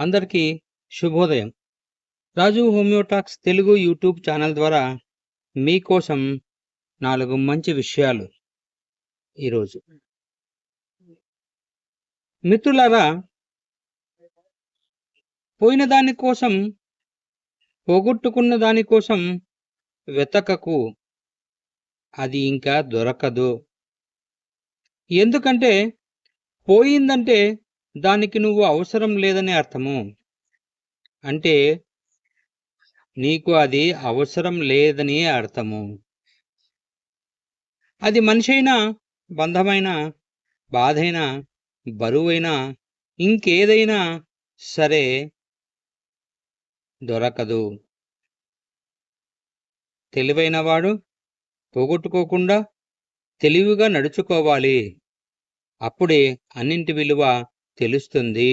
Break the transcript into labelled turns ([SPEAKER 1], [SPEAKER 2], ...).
[SPEAKER 1] అందరికీ శుభోదయం. Raju homeo talks Telugu YouTube channel ద్వారా మీకోసం నాలుగు మంచి విషయాలు ఈరోజు. మిత్రులారా పోయిన దానికోసం పోగొట్టుకున్న దానికోసం వెతకకు అది ఇంకా దొరకదు. ఎందుకంటే పోయిందంటే దానికి నువ్వు అవసరం లేదని అర్థము. అంటే నీకు అది అవసరం లేదని అర్థము. అది మనిషి అయినా బంధమైన బాధైనా బరువైనా ఇంకేదైనా సరే దొరకదు. తెలివైనవాడు పోగొట్టుకోకుండా తెలివిగా నడుచుకోవాలి. అప్పుడే అన్నింటి విలువ తెలుస్తుంది.